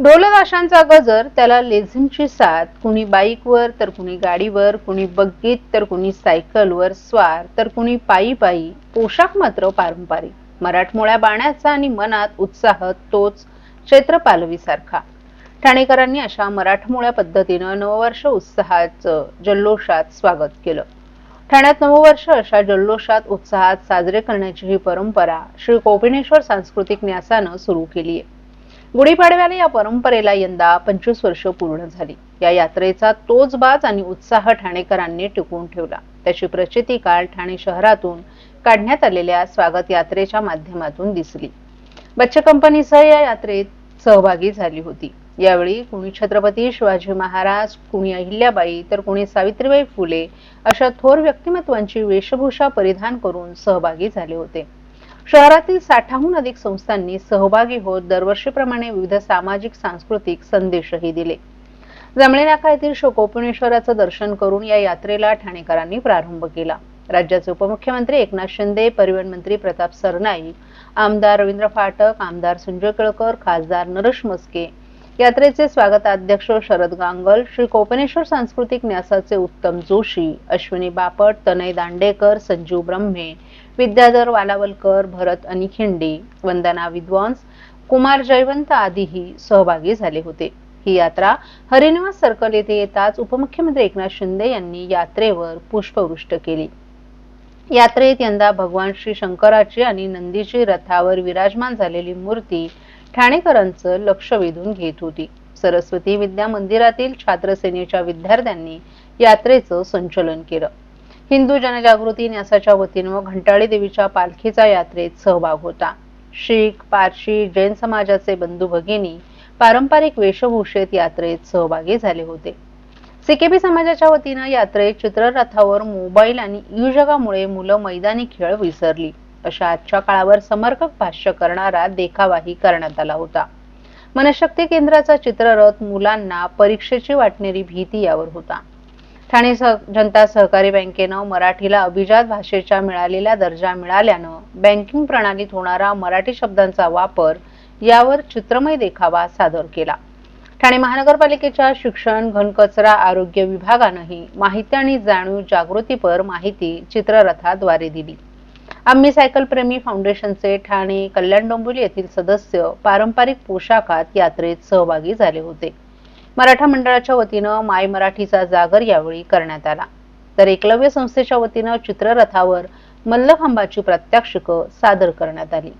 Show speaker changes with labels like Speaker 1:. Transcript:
Speaker 1: ढोलताशांचा गजर त्याला लेझिमची साथ. कुणी बाईकवर तर कुणी गाडीवर. कुणी बग्गीत तर कुणी सायकलवर स्वार तर कुणी पायी पायी. पोशाख मात्र पारंपरिक. मराठमोळ्या बाण्याचा आणि मनात उत्साह तोच चैत्र पालवीसारखा ठाणेकरांनी अशा मराठमोळ्या पद्धतीनं नववर्ष उत्साहाचं जल्लोषात स्वागत केलं. ठाण्यात नववर्ष अशा जल्लोषात उत्साहात साजरे करण्याची ही परंपरा श्री कोपिनेश्वर सांस्कृतिक न्यासानं सुरू केली आहे गुढीपाडव्याला या परंपरेला यंदा पंचवीस वर्ष पूर्ण झाली. या यात्रेचा तोच बाज आणि उत्साह ठाणेकरांनी टिकवून ठेवला. त्याची प्रचिती काल ठाणे शहरातून काढण्यात आलेल्या स्वागत यात्रेच्या माध्यमातून दिसली. बच्चे कंपनीसह या यात्रेत सहभागी झाली होती. यावेळी कुणी छत्रपती शिवाजी महाराज कुणी अहिल्याबाई तर कुणी सावित्रीबाई फुले अशा थोर व्यक्तिमत्वांची वेशभूषा परिधान करून सहभागी झाले होते. शहरातील साठाहून अधिक संस्थांनी सहभागी होत दरवर्षीप्रमाणे विविध सामाजिक सांस्कृतिक संदेशही दिले. जमळे नाका येथील शोकोपनेश्वराचं दर्शन करून या यात्रेला ठाणेकरांनी प्रारंभ केला. राज्याचे उपमुख्यमंत्री एकनाथ शिंदे परिवहन मंत्री प्रताप सरनाईक आमदार रवींद्र फाटक आमदार संजय केळकर खासदार नरेश मस्के यात्रेचे स्वागताध्यक्ष शरद गांगल श्री कोपनेश्वर सांस्कृतिक न्यासाचे उत्तम जोशी अश्विनी बापट तनय दांडेकर संजीव ब्रह्मे विद्याधर वालावलकर भरत अनिखिंडे वंदना विद्वांस कुमार जयवंत आदीही सहभागी झाले होते. ही यात्रा हरिनिवास सर्कल येथे येताच उपमुख्यमंत्री एकनाथ शिंदे यांनी यात्रेवर पुष्पवृष्ट केली. यात्रेत यंदा भगवान श्री शंकराची आणि नंदीची रथावर विराजमान झालेली मूर्ती ठाणेकरांचं लक्ष वेधून घेत होती. सरस्वती विद्या मंदिरातील छात्रसेनेच्या विद्यार्थ्यांनी यात्रेचं संचलन केलं. हिंदू जनजागृती न्यासाच्या वतीनं घंटाळी देवीच्या पालखीचा यात्रेत सहभाग होता. शीख पारशी जैन समाजाचे बंधू भगिनी पारंपरिक वेशभूषेत यात्रेत सहभागी झाले होते. सीकेबी समाजाच्या वतीनं यात्रेत चित्ररथावर मोबाईल आणि ई जगामुळे मुलं मैदानी खेळ विसरली. अशा आजच्या काळावर समर्पक भाष्य करणारा देखावाही करण्यात आला होता. मनशक्ती केंद्राचा चित्ररथ मुलांना परीक्षेची वाटणारी भीती यावर होता. ठाणे सह जनता सहकारी बँकेनं मराठीला अभिजात भाषेच्या मिळालेला दर्जा मिळाल्यानं बँकिंग प्रणालीत होणारा मराठी शब्दांचा वापर यावर चित्रमय देखावा सादर केला. ठाणे महानगरपालिकेच्या शिक्षण घनकचरा आरोग्य विभागानंही माहिती आणि जाणीव जागृतीपर माहिती चित्ररथाद्वारे दिली. आम्ही सायकल प्रेमी फाउंडेशनचे ठाणे कल्याण डोंबिवली येथील सदस्य पारंपरिक पोशाखात यात्रेत सहभागी झाले होते. मराठा मंडळाच्या वतीनं माय मराठीचा जागर यावेळी करण्यात आला. तर एकलव्य संस्थेच्या वतीनं चित्ररथावर मल्लखांबाची प्रात्यक्षिकं सादर करण्यात आली.